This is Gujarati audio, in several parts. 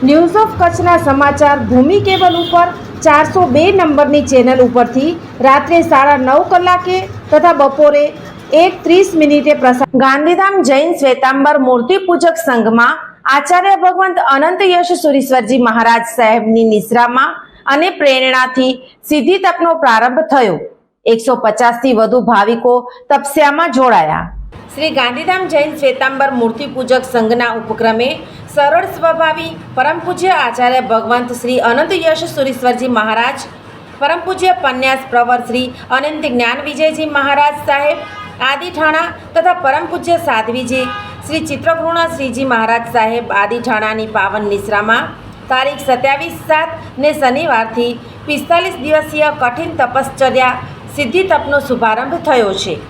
news of કચ્છના સમાચાર ભૂમિ કેબલ ઉપર ચારસો બે નંબરની ચેનલ ઉપરથી રાત્રે સાડા નવ કલાકે તથા બપોરે એક ત્રીસ મિનિટે પ્રસાર ગાંધીધામ જૈન શ્વેતાંબર મૂર્તિ પૂજક સંઘમાં આચાર્ય ભગવંત અનંત યશ સુરીશ્વરજી મહારાજ સાહેબની નિશ્રામાં અને પ્રેરણાથી સિદ્ધિ તપનો પ્રારંભ થયો. એકસો પચાસથી વધુ ભાવિકો તપસ્યામાં જોડાયા. શ્રી ગાંધીધામ જૈન શ્વેતાંબર મૂર્તિ પૂજક સંઘના ઉપક્રમે સરળ સ્વભાવી, પરમ પૂજ્ય આચાર્ય ભગવંત શ્રી અનંત યશ સુરીશ્વરજી મહારાજ, પરમ પૂજ્ય પન્યાસ પ્રવર શ્રી અનંત જ્ઞાન વિજયજી મહારાજ સાહેબ આદિ ઠાણા તથા પરમ પૂજ્ય સાધ્વીજી, શ્રી ચિત્રગૃણા શ્રીજી મહારાજ સાહેબ આદિ ઠાણાની પાવન નિશ્રામાં, તારીખ સત્યાવીસ સાત ને શનિવારથી પિસ્તાલીસ દિવસીય કઠિન તપશ્ચર્યા સિદ્ધિ તપનો શુભારંભ થયો છે.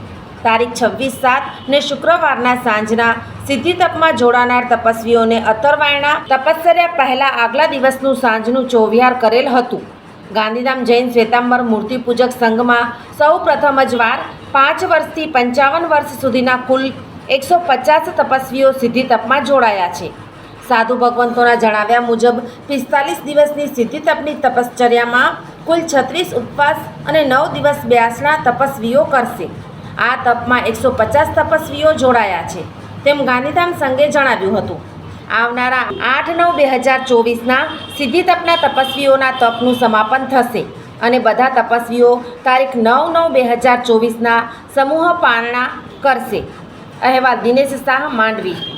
તારીખ છવ્વીસ સાત ને શુક્રવારના સાંજના સિદ્ધિ તપમાં જોડાનાર તપસ્વીઓને અત્તરવાયણા તપસ્યા પહેલાં આગલા દિવસનું સાંજનું ચોવિહાર કરેલ હતું. ગાંધીધામ જૈન શ્વેતાંબર મૂર્તિ પૂજક સંઘમાં સૌ પ્રથમ જ વાર પાંચ વર્ષથી પંચાવન વર્ષ સુધીના કુલ એકસો પચાસ તપસ્વીઓ સિદ્ધિ તપમાં જોડાયા છે. સાધુ ભગવંતોના જણાવ્યા મુજબ, પિસ્તાલીસ દિવસની સિદ્ધિ તપની તપશ્ચર્યામાં કુલ છત્રીસ ઉપવાસ અને નવ દિવસ બ્યાસના તપસ્વીઓ કરશે. આ તપમાં એકસો પચાસ તપસ્વીઓ જોડાયા છે. તેમ ગાંધીધામ સંઘે જણાવ્યું હતું. આવનારા આઠ નવ બે હજાર ચોવીસના સિદ્ધિ તપના તપસ્વીઓના તપનું સમાપન થશે અને બધા તપસ્વીઓ તારીખ નવ નવ બે હજાર ચોવીસના સમૂહ પારણા કરશે. અહેવાલ દિનેશ શાહ માંડવી.